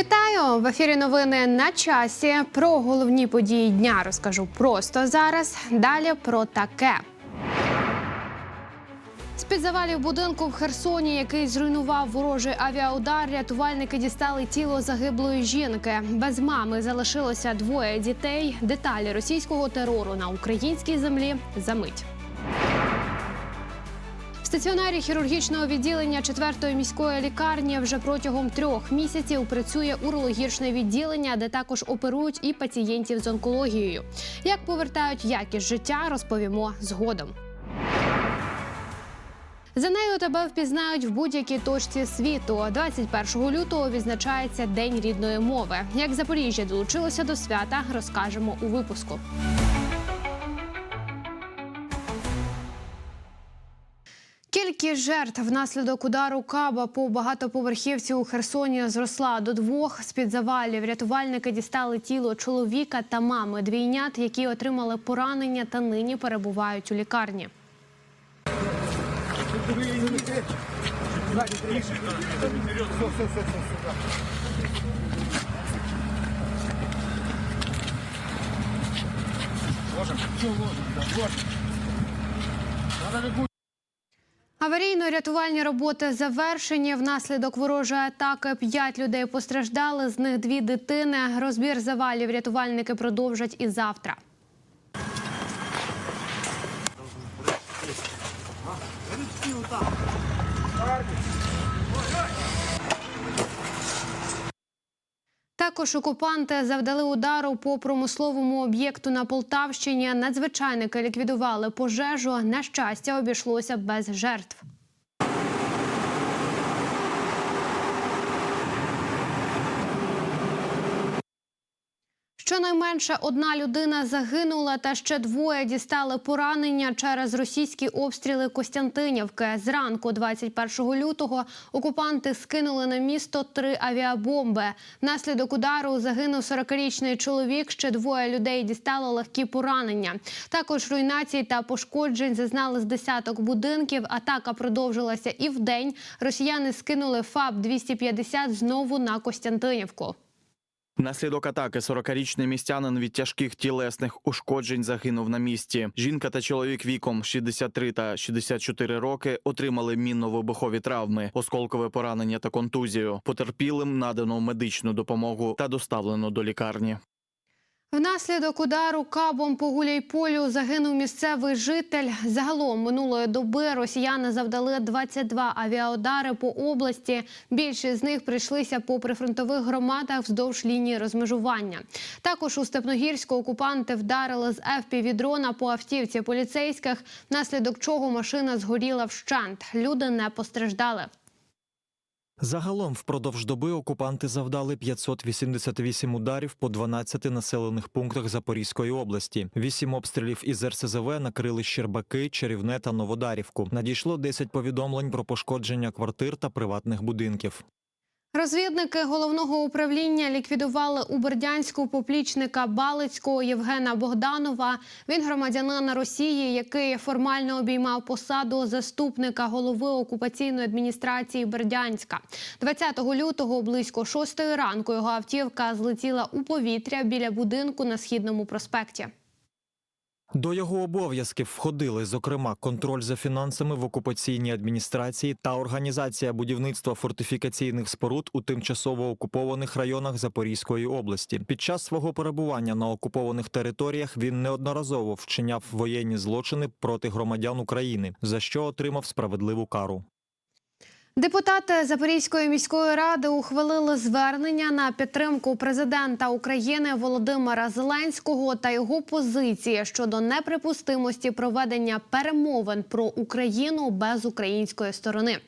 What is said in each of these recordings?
Вітаю в ефірі. Новини на часі. Про головні події дня розкажу просто зараз. Далі про таке. З-під завалів будинку в Херсоні, який зруйнував ворожий авіаудар, рятувальники дістали тіло загиблої жінки. Без мами залишилося двоє дітей. Деталі російського терору на українській землі за мить. Стаціонарі хірургічного відділення 4-ї міської лікарні вже протягом трьох місяців працює урологічне відділення, де також оперують і пацієнтів з онкологією. Як повертають якість життя, розповімо згодом. За нею тебе впізнають в будь-якій точці світу. 21 лютого відзначається День рідної мови. Як Запоріжжя долучилося до свята, розкажемо у випуску. Кількість жертв внаслідок удару каба по багатоповерхівці у Херсоні зросла до двох. З під завалів рятувальники дістали тіло чоловіка та мами двійнят, які отримали поранення та нині перебувають у лікарні. Аварійно-рятувальні роботи завершені. Внаслідок ворожої атаки п'ять людей постраждали. З них дві дитини. Розбір завалів рятувальники продовжать і завтра. Також окупанти завдали удару по промисловому об'єкту на Полтавщині. Надзвичайники ліквідували пожежу. На щастя, обійшлося без жертв. Щонайменше одна людина загинула, та ще двоє дістали поранення через російські обстріли Костянтинівки. Зранку, 21 лютого, окупанти скинули на місто три авіабомби. Внаслідок удару загинув 40-річний чоловік. Ще двоє людей дістали легкі поранення. Також руйнацій та пошкоджень зазнали з десяток будинків. Атака продовжилася і вдень. Росіяни скинули ФАБ 250 знову на Костянтинівку. Внаслідок атаки 40-річний містянин від тяжких тілесних ушкоджень загинув на місці. Жінка та чоловік віком 63 та 64 роки отримали мінно-вибухові травми, осколкове поранення та контузію. Потерпілим надано медичну допомогу та доставлено до лікарні. Внаслідок удару кабом по Гуляйполю загинув місцевий житель. Загалом минулої доби росіяни завдали 22 авіаудари по області. Більшість з них прийшлися по прифронтових громадах вздовж лінії розмежування. Також у Степногірську окупанти вдарили з ФПВ-дрона по автівці поліцейських, внаслідок чого машина згоріла вщент. Люди не постраждали. Загалом впродовж доби окупанти завдали 588 ударів по 12 населених пунктах Запорізької області. Вісім обстрілів із РСЗВ накрили Щербаки, Чарівне та Новодарівку. Надійшло 10 повідомлень про пошкодження квартир та приватних будинків. Розвідники головного управління ліквідували у Бердянську поплічника Балицького Євгена Богданова. Він громадянин Росії, який формально обіймав посаду заступника голови окупаційної адміністрації Бердянська. 20 лютого близько 6 ранку його автівка злетіла у повітря біля будинку на східному проспекті. До його обов'язків входили, зокрема, контроль за фінансами в окупаційній адміністрації та організація будівництва фортифікаційних споруд у тимчасово окупованих районах Запорізької області. Під час свого перебування на окупованих територіях він неодноразово вчиняв воєнні злочини проти громадян України, за що отримав справедливу кару. Депутати Запорізької міської ради ухвалили звернення на підтримку президента України Володимира Зеленського та його позиції щодо неприпустимості проведення перемовин про Україну без української сторони.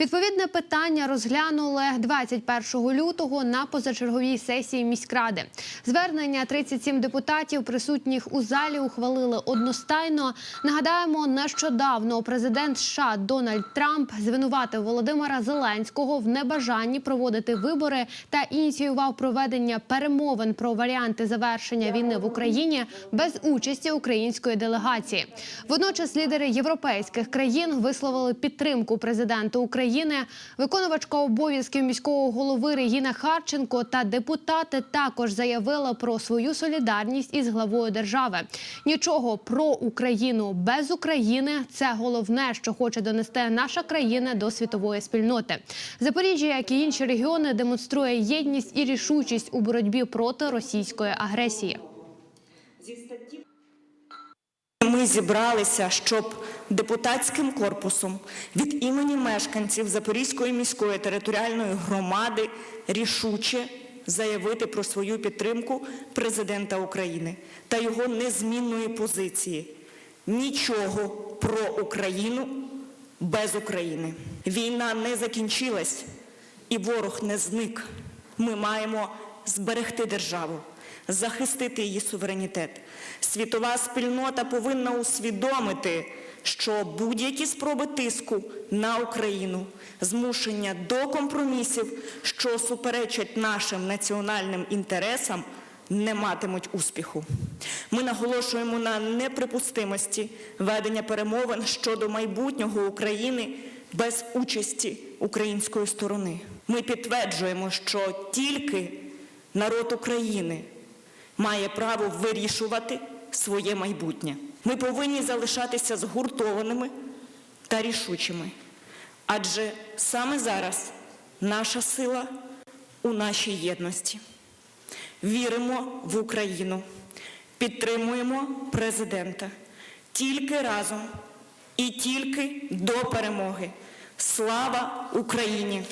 Відповідне питання розглянули 21 лютого на позачерговій сесії міськради. Звернення 37 депутатів, присутніх у залі, ухвалили одностайно. Нагадаємо, нещодавно президент США Дональд Трамп звинуватив Володимира Володимира Зеленського в небажанні проводити вибори та ініціював проведення перемовин про варіанти завершення війни в Україні без участі української делегації. Водночас лідери європейських країн висловили підтримку президенту України. Виконувачка обов'язків міського голови Регіна Харченко та депутати також заявили про свою солідарність із главою держави. Нічого про Україну без України це головне, що хоче донести наша країна до світової спільноти. Запоріжжя, як і інші регіони, демонструє єдність і рішучість у боротьбі проти російської агресії. Ми зібралися, щоб депутатським корпусом від імені мешканців Запорізької міської територіальної громади рішуче заявити про свою підтримку президента України та його незмінної позиції. Нічого про Україну без України. Війна не закінчилась і ворог не зник. Ми маємо зберегти державу, захистити її суверенітет. Світова спільнота повинна усвідомити, що будь-які спроби тиску на Україну, змушення до компромісів, що суперечать нашим національним інтересам, не матимуть успіху. Ми наголошуємо на неприпустимості ведення перемовин щодо майбутнього України без участі української сторони. Ми підтверджуємо, що тільки народ України має право вирішувати своє майбутнє. Ми повинні залишатися згуртованими та рішучими, адже саме зараз наша сила у нашій єдності. Віримо в Україну, підтримуємо президента тільки разом і тільки до перемоги. Слава Україні!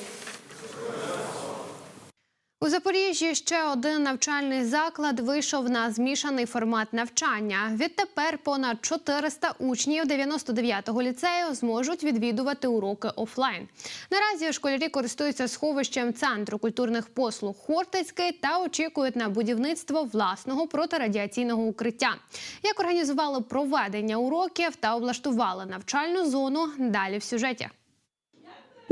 У Запоріжжі ще один навчальний заклад вийшов на змішаний формат навчання. Відтепер понад 400 учнів 99-го ліцею зможуть відвідувати уроки офлайн. Наразі школярі користуються сховищем центру культурних послуг Хортицький та очікують на будівництво власного протирадіаційного укриття. Як організували проведення уроків та облаштували навчальну зону, далі в сюжеті.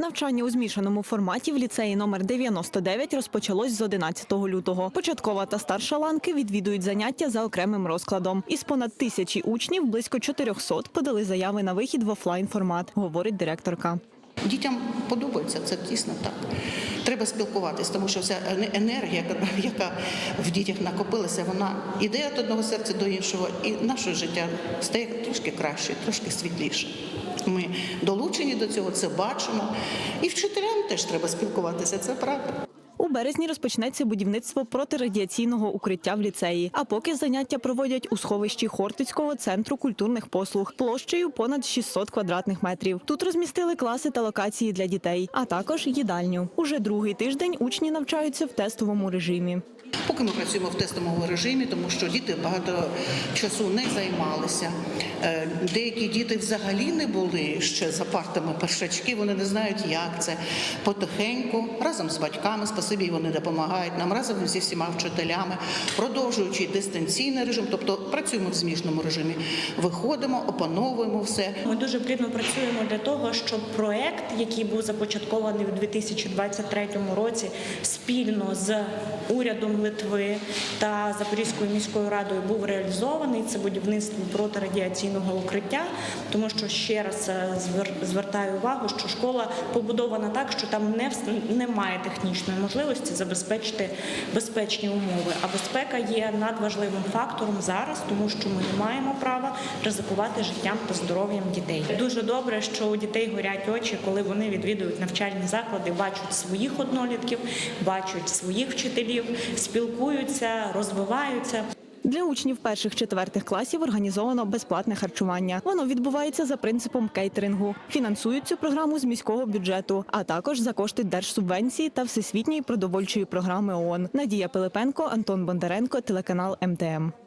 Навчання у змішаному форматі в ліцеї номер 99 розпочалось з 11 лютого. Початкова та старша ланки відвідують заняття за окремим розкладом. Із понад тисячі учнів близько 400 подали заяви на вихід в офлайн формат, говорить директорка. Дітям подобається це дійсно так. Треба спілкуватись, тому що вся енергія, яка- в дітях накопилася, вона іде від одного серця до іншого, і наше життя стає трошки краще, трошки світліше. Ми долучені до цього, це бачимо. І вчителям теж треба спілкуватися, це правда. У березні розпочнеться будівництво протирадіаційного укриття в ліцеї. А поки заняття проводять у сховищі Хортицького центру культурних послуг площею понад 600 квадратних метрів. Тут розмістили класи та локації для дітей, а також їдальню. Уже другий тиждень учні навчаються в тестовому режимі. Поки ми працюємо в тестовому режимі, тому що діти багато часу не займалися. Е, Деякі діти взагалі не були ще за партами першачки, вони не знають, як це. Потихеньку, разом з батьками, спасибі, вони допомагають нам, разом зі всіма вчителями, продовжуючи дистанційний режим, тобто працюємо в змішаному режимі. Виходимо, опановуємо все. Ми дуже плідно працюємо для того, щоб проект, який був започаткований у 2023 році, спільно з урядом Литви та Запорізькою міською радою був реалізований. Це будівництво протирадіаційного укриття, тому що ще раз е, звер- звертаю увагу, що школа побудована так, що там не немає технічної можливості забезпечити безпечні умови. А безпека є надважливим фактором зараз, тому що ми не маємо права ризикувати життям та здоров'ям дітей. Дуже добре, що у дітей горять очі, коли вони відвідують навчальні заклади, бачать своїх однолітків, бачать своїх вчителів, спілкуються, розвиваються. Для учнів перших четвертих класів організовано безплатне харчування. Воно відбувається за принципом кейтерингу. Фінансують цю програму з міського бюджету, а також за кошти держсубвенції та всесвітньої продовольчої програми ООН. Надія Пилипенко, Антон Бондаренко, телеканал МТМ.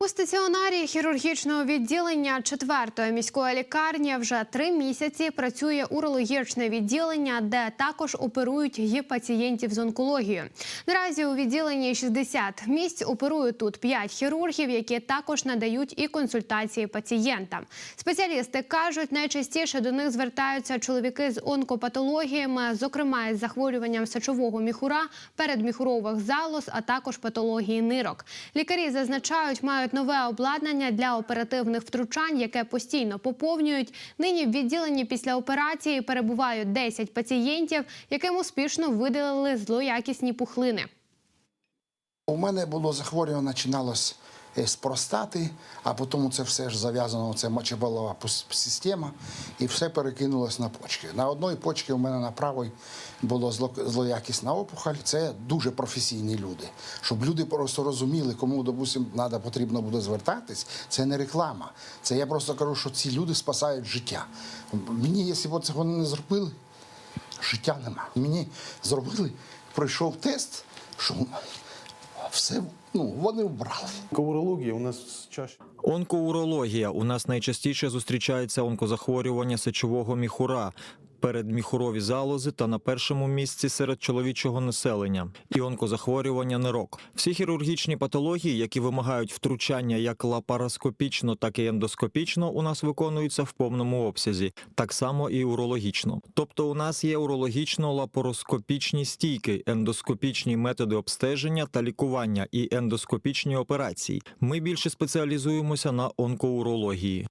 У стаціонарі хірургічного відділення 4-ї міської лікарні вже три місяці працює урологічне відділення, де також оперують і пацієнтів з онкологією. Наразі у відділенні 60 місць оперують тут 5 хірургів, які також надають і консультації пацієнтам. Спеціалісти кажуть, найчастіше до них звертаються чоловіки з онкопатологіями, зокрема із захворюванням сечового міхура, передміхурових залоз, а також патології нирок. Лікарі зазначають, мають нове обладнання для оперативних втручань, яке постійно поповнюють. Нині в відділенні після операції перебувають 10 пацієнтів, яким успішно видалили злоякісні пухлини. У мене було захворювання, починалось з простати, а потім це все ж зав'язано, це мочеполова пус- система, і все перекинулось на почки. На одній почці у мене на правій було зло- злоякісна опухоль. Це дуже професійні люди. Щоб люди просто розуміли, кому, допустим, надо, потрібно буде звертатись, це не реклама. Це я просто кажу, що ці люди спасають життя. Мені, якщо б вони не зробили, життя нема. Мені зробили, пройшов тест, що все ну, вони вбрали. Урологія у нас чаще. Онкоурологія у нас найчастіше зустрічається онкозахворювання сечового міхура. Передміхурові залози та на першому місці серед чоловічого населення і онкозахворювання нирок. Всі хірургічні патології, які вимагають втручання як лапароскопічно, так і ендоскопічно, у нас виконуються в повному обсязі, так само і урологічно. Тобто, у нас є урологічно-лапароскопічні стійки, ендоскопічні методи обстеження та лікування і ендоскопічні операції. Ми більше спеціалізуємося на онкоурології.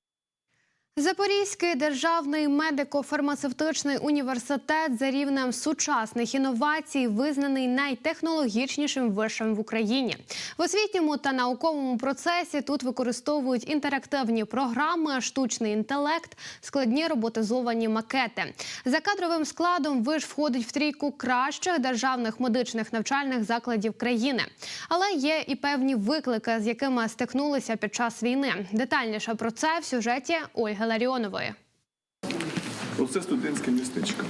Запорізький державний медико-фармацевтичний університет за рівнем сучасних інновацій визнаний найтехнологічнішим вишем в Україні. В освітньому та науковому процесі тут використовують інтерактивні програми, штучний інтелект, складні роботизовані макети. За кадровим складом виш входить в трійку кращих державних медичних навчальних закладів країни. Але є і певні виклики, з якими стикнулися під час війни. Детальніше про це в сюжеті Ольги Ларіонової. Оце студентське містечко.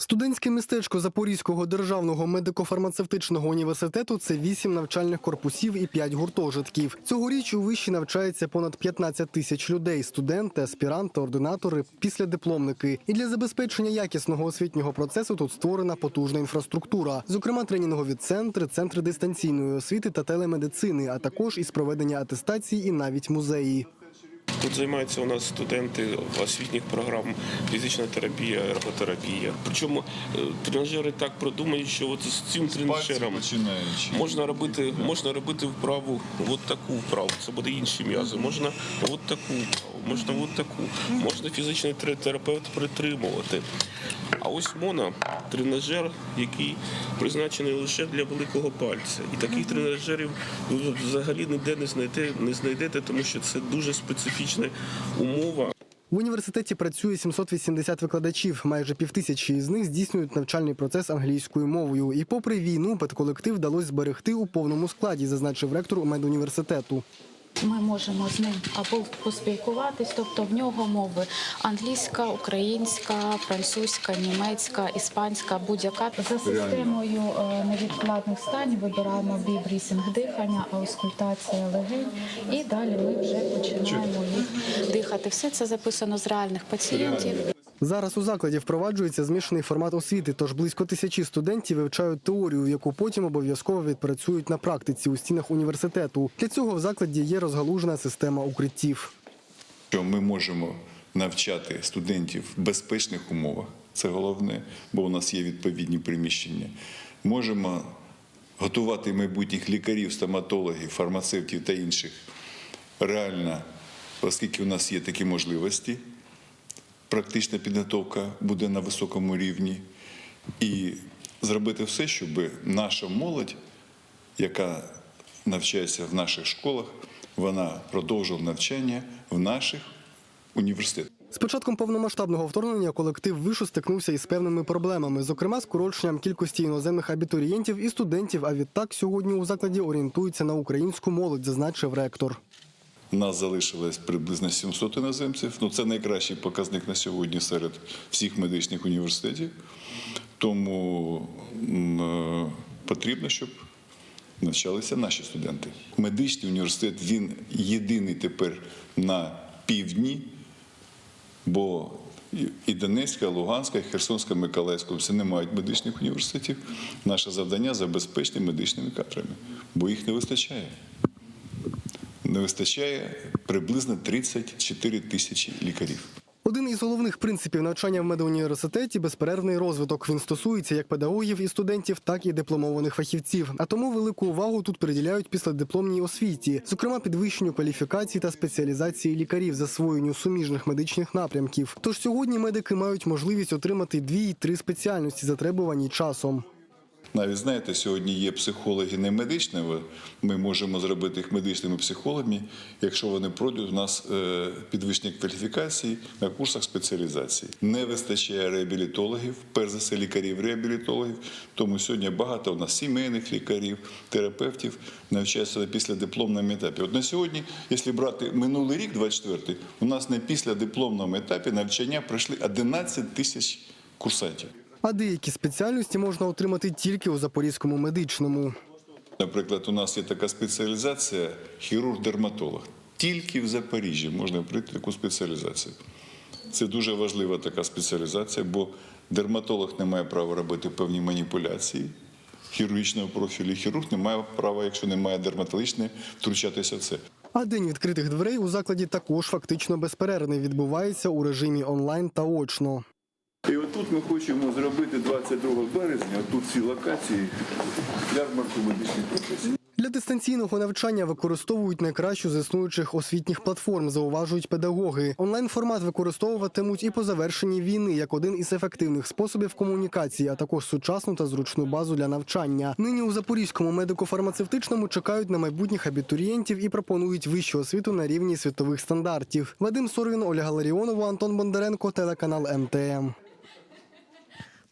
Студентське містечко Запорізького державного медико-фармацевтичного університету це вісім навчальних корпусів і п'ять гуртожитків. Цьогоріч у виші навчається понад 15 тисяч людей: студенти, аспіранти, ординатори, післядипломники. І для забезпечення якісного освітнього процесу тут створена потужна інфраструктура, зокрема тренінгові центри, центри дистанційної освіти та телемедицини, а також із проведення атестації і навіть музеї. Тут займаються у нас студенти освітніх програм фізична терапія, ерготерапія. Причому е, тренажери так продумають, що от з цим тренажером можна робити, можна робити вправу, от таку вправу. Це буде інші м'язи. Можна от таку вправу, можна от таку. Можна фізичний терапевт притримувати. А ось моно тренажер, який призначений лише для великого пальця. І таких тренажерів ви взагалі ніде не знайдете, не знайдете, тому що це дуже специфічна умова. В університеті працює 780 викладачів. Майже півтисячі із них здійснюють навчальний процес англійською мовою. І попри війну, педколектив вдалося зберегти у повному складі, зазначив ректор медуніверситету. Ми можемо з ним або поспілкуватись, тобто в нього мови англійська, українська, французька, німецька, іспанська, будь-яка. За системою е, невідкладних стань вибираємо бібрісінг дихання, аускультація легень, і далі ми вже починаємо їх дихати. Все це записано з реальних пацієнтів. Зараз у закладі впроваджується змішаний формат освіти, тож близько тисячі студентів вивчають теорію, яку потім обов'язково відпрацюють на практиці у стінах університету. Для цього в закладі є розгалужена система укриттів. що ми можемо навчати студентів в безпечних умовах. Це головне, бо у нас є відповідні приміщення. Можемо готувати майбутніх лікарів, стоматологів, фармацевтів та інших реально, оскільки у нас є такі можливості. Практична підготовка буде на високому рівні. І зробити все, щоб наша молодь, яка навчається в наших школах, вона продовжувала навчання в наших університетах. З початком повномасштабного вторгнення колектив вишу стикнувся із певними проблемами, зокрема скороченням кількості іноземних абітурієнтів і студентів. А відтак сьогодні у закладі орієнтуються на українську молодь, зазначив ректор. Нас залишилось приблизно 700 іноземців. Ну, це найкращий показник на сьогодні серед всіх медичних університетів. Тому е, потрібно, щоб навчалися наші студенти. Медичний університет він єдиний тепер на півдні, бо і- Донецька, і Луганська, і Херсонська, і Миколаївська все не мають медичних університетів. Наше завдання забезпечити медичними кадрами, бо їх не вистачає. Не вистачає приблизно 34 тисячі лікарів. Один із головних принципів навчання в медуніверситеті безперервний розвиток. Він стосується як педагогів і студентів, так і дипломованих фахівців. А тому велику увагу тут приділяють післядипломній освіті, зокрема підвищенню кваліфікації та спеціалізації лікарів, засвоєнню суміжних медичних напрямків. Тож сьогодні медики мають можливість отримати дві й три спеціальності, затребувані часом. Навіть знаєте, сьогодні є психологи не медичного. Ми можемо зробити їх медичними психологами, якщо вони пройдуть у нас е, підвищення кваліфікації на курсах спеціалізації. Не вистачає реабілітологів, перш за все лікарів-реабілітологів. Тому сьогодні багато у нас сімейних лікарів, терапевтів навчаються на післядипломному етапі. От на сьогодні, якщо брати минулий рік, 24-й, у нас на післядипломному етапі навчання пройшли 11 тисяч курсантів. А деякі спеціальності можна отримати тільки у Запорізькому медичному. Наприклад, у нас є така спеціалізація хірург-дерматолог. Тільки в Запоріжжі можна пройти таку спеціалізацію. Це дуже важлива така спеціалізація, бо дерматолог не має права робити певні маніпуляції хірургічного профілю. Хірург не має права, якщо немає дерматологічної, втручатися в це. А день відкритих дверей у закладі також фактично безперервний відбувається у режимі онлайн та очно. І отут ми хочемо зробити 22 березня, тут ці локації, ярмарку медичних професій. Для дистанційного навчання використовують найкращу з існуючих освітніх платформ, зауважують педагоги. Онлайн формат використовуватимуть і по завершенні війни як один із ефективних способів комунікації, а також сучасну та зручну базу для навчання. Нині у Запорізькому медико-фармацевтичному чекають на майбутніх абітурієнтів і пропонують вищу освіту на рівні світових стандартів. Вадим Сорвін, Ольга Ларіонова, Антон Бондаренко, телеканал МТМ.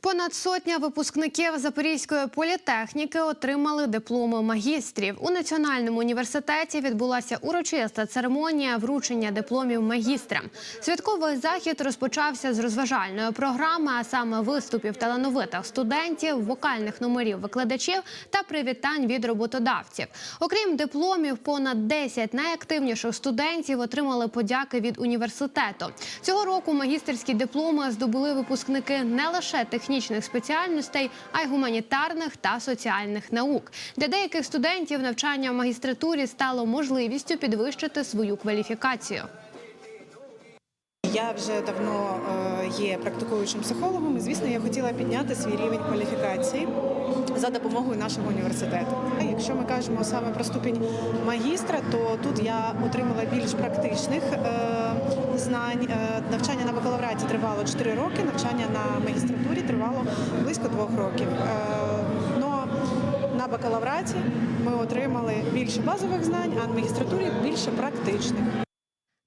Понад сотня випускників Запорізької політехніки отримали дипломи магістрів. У національному університеті відбулася урочиста церемонія вручення дипломів магістра. Святковий захід розпочався з розважальної програми, а саме виступів талановитих студентів, вокальних номерів викладачів та привітань від роботодавців. Окрім дипломів, понад 10 найактивніших студентів отримали подяки від університету. Цього року магістерські дипломи здобули випускники не лише технічних спеціальностей, а й гуманітарних та соціальних наук. Для деяких студентів навчання в магістратурі стало можливістю підвищити свою кваліфікацію. Я вже давно е, є практикуючим психологом, і звісно, я хотіла підняти свій рівень кваліфікації за допомогою нашого університету. Якщо ми кажемо саме про ступінь магістра, то тут я отримала більш практичних е, знань. Е, Навчання на бакалавраті тривало 4 роки, навчання на магістратурі тривало близько 2 років. Е, Но на бакалавраті ми отримали більше базових знань, а на магістратурі більше практичних.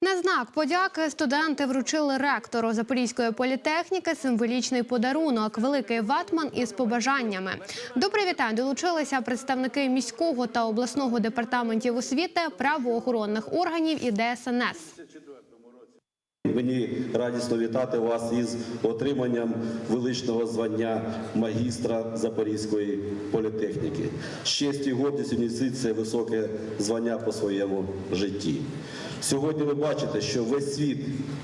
На знак подяки студенти вручили ректору Запорізької політехніки символічний подарунок великий ватман із побажаннями. До привітань долучилися представники міського та обласного департаментів освіти, правоохоронних органів і ДСНС. Мені радісно вітати вас із отриманням величного звання магістра Запорізької політехніки. З честю і гордістю несіть це високе звання по своєму житті. Сьогодні ви бачите, що весь світ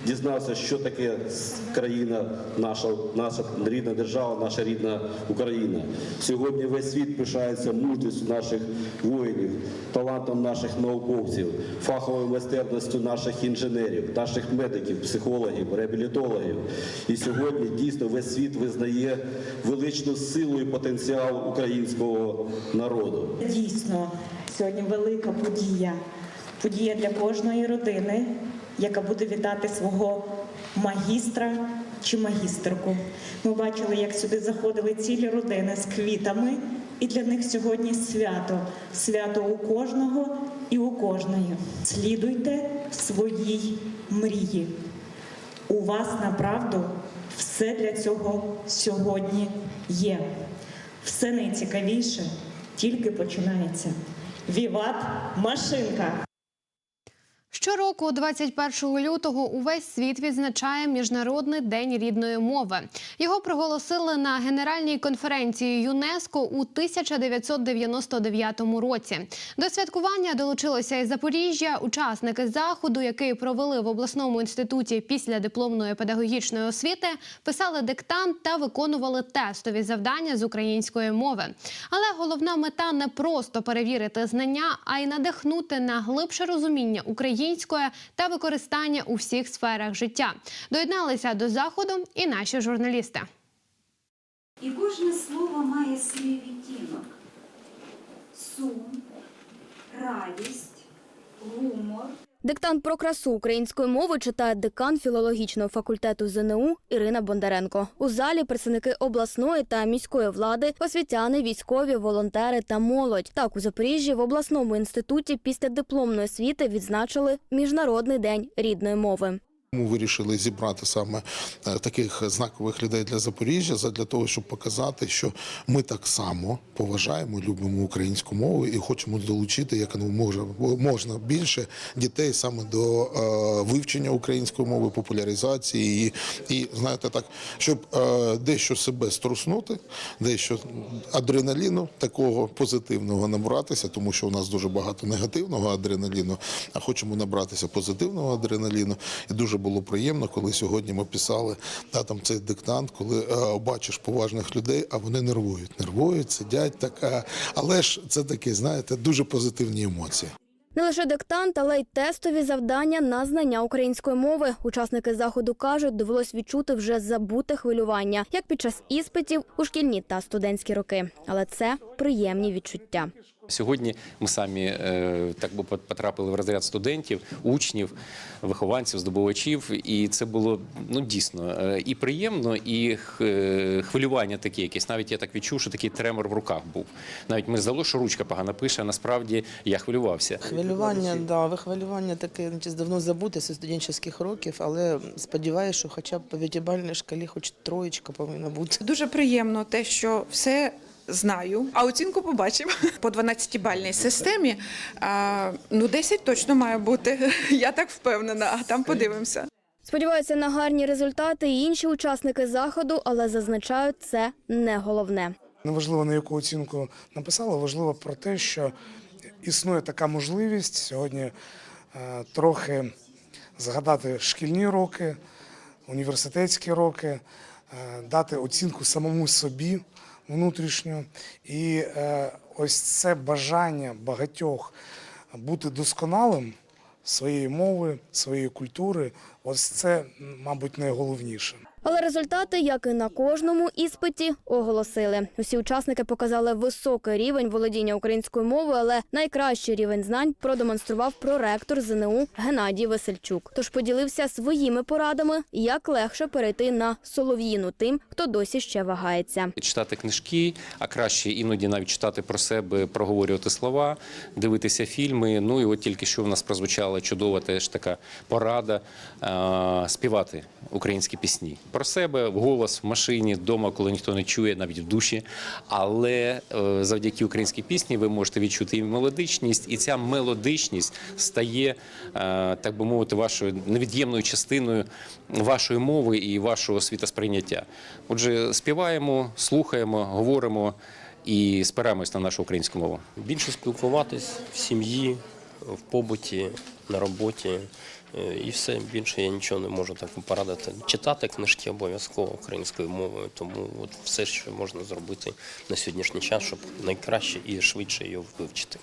дізнався, що таке країна, наша, наша рідна держава, наша рідна Україна. Сьогодні весь світ пишається мужністю наших воїнів, талантом наших науковців, фаховою майстерністю наших інженерів, наших медиків, психологів, реабілітологів. І сьогодні дійсно весь світ визнає величну силу і потенціал українського народу. Дійсно, сьогодні велика подія. Подія для кожної родини, яка буде вітати свого магістра чи магістерку. Ми бачили, як сюди заходили цілі родини з квітами, і для них сьогодні свято. Свято у кожного і у кожної. Слідуйте своїй мрії. У вас направду все для цього сьогодні є. Все найцікавіше тільки починається. Віват машинка! Щороку, 21 лютого, увесь світ відзначає Міжнародний день рідної мови. Його проголосили на Генеральній конференції ЮНЕСКО у 1999 році. До святкування долучилося і Запоріжжя. Учасники заходу, який провели в обласному інституті після дипломної педагогічної освіти, писали диктант та виконували тестові завдання з української мови. Але головна мета не просто перевірити знання, а й надихнути на глибше розуміння української та використання у всіх сферах життя. Доєдналися до заходу і наші журналісти. І кожне слово має свій відтінок: сум, радість, гумор. Диктант про красу української мови читає декан філологічного факультету ЗНУ Ірина Бондаренко. У залі представники обласної та міської влади, освітяни, військові, волонтери та молодь. Так у Запоріжжі в обласному інституті після дипломної освіти відзначили Міжнародний день рідної мови. Ми вирішили зібрати саме е, таких знакових людей для Запоріжжя, для того, щоб показати, що ми так само поважаємо, любимо українську мову і хочемо долучити як ну, можна більше дітей саме до е, вивчення української мови, популяризації її. І знаєте, так, щоб е, дещо себе струснути, дещо адреналіну такого позитивного набратися, тому що у нас дуже багато негативного адреналіну, а хочемо набратися позитивного адреналіну. І дуже було приємно, коли сьогодні ми писали да, там цей диктант, коли е, бачиш поважних людей, а вони нервують, нервують, сидять така. Але ж це такі, знаєте, дуже позитивні емоції. Не лише диктант, але й тестові завдання на знання української мови. Учасники заходу кажуть, довелось відчути вже забуте хвилювання, як під час іспитів у шкільні та студентські роки. Але це приємні відчуття. Сьогодні ми самі е, так би потрапили в розряд студентів, учнів, вихованців, здобувачів, і це було ну дійсно е, і приємно, і е, хвилювання таке якесь. Навіть я так відчув, що такий тремор в руках був. Навіть ми здало, що ручка погано пише. а Насправді я хвилювався. Хвилювання, да, вихвилювання таке значить, давно забуте зі студентських років, але сподіваюся, що хоча б по п'ятибальній шкалі хоч троєчка повинна бути. Дуже приємно те, що все знаю, а оцінку побачимо. По 12-бальній системі ну 10 точно має бути. Я так впевнена, а там подивимося. Сподіваються на гарні результати і інші учасники заходу, але зазначають, це не головне. Неважливо, на яку оцінку написали, важливо про те, що існує така можливість сьогодні е, трохи згадати шкільні роки, університетські роки, е, дати оцінку самому собі внутрішню. І е, ось це бажання багатьох бути досконалим своєї мови, своєї культури, ось це, мабуть, найголовніше. Але результати, як і на кожному іспиті, оголосили. Усі учасники показали високий рівень володіння українською мовою, але найкращий рівень знань продемонстрував проректор ЗНУ Геннадій Васильчук. Тож поділився своїми порадами, як легше перейти на солов'їну тим, хто досі ще вагається. Читати книжки, а краще іноді навіть читати про себе, проговорювати слова, дивитися фільми. Ну і от тільки що в нас прозвучала чудова теж така порада співати українські пісні про себе в голос в машині, вдома, коли ніхто не чує, навіть в душі. Але е, завдяки українській пісні ви можете відчути і мелодичність, і ця мелодичність стає, е, так би мовити, вашою невід'ємною частиною вашої мови і вашого світосприйняття. Отже, співаємо, слухаємо, говоримо і спираємось на нашу українську мову. Більше спілкуватись в сім'ї, в побуті, на роботі. Е, І все більше я нічого не можу так порадити. Читати книжки обов'язково українською мовою, тому от все, що можна зробити на сьогоднішній час, щоб найкраще і швидше її вивчити.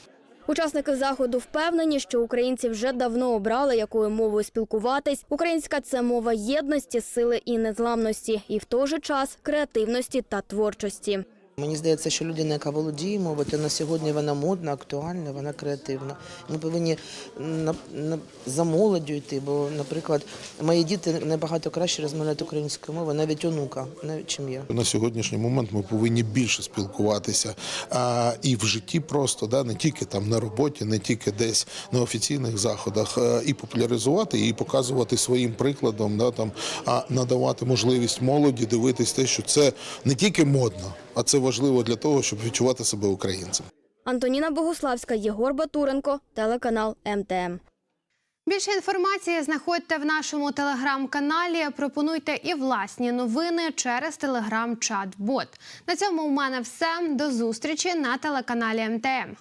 Учасники заходу впевнені, що українці вже давно обрали, якою мовою спілкуватись. Українська це мова єдності, сили і незламності, і в той же час креативності та творчості. Мені здається, що людина, яка володіє мовою, на сьогодні вона модна, актуальна, вона креативна. Ми повинні на, на, за молоддю йти, бо, наприклад, мої діти набагато краще розмовляють українською мовою, навіть онука, навіть чим я. На сьогоднішній момент ми повинні більше спілкуватися а, і в житті просто, да, не тільки там на роботі, не тільки десь на офіційних заходах, а, і популяризувати, і показувати своїм прикладом, да, там, а надавати можливість молоді дивитись те, що це не тільки модно, а це важливо для того, щоб відчувати себе українцем. Антоніна Богуславська, Єгор Батуренко, телеканал МТМ. Більше інформації знаходьте в нашому телеграм-каналі. Пропонуйте і власні новини через телеграм-чат-бот. На цьому у мене все. До зустрічі на телеканалі МТМ.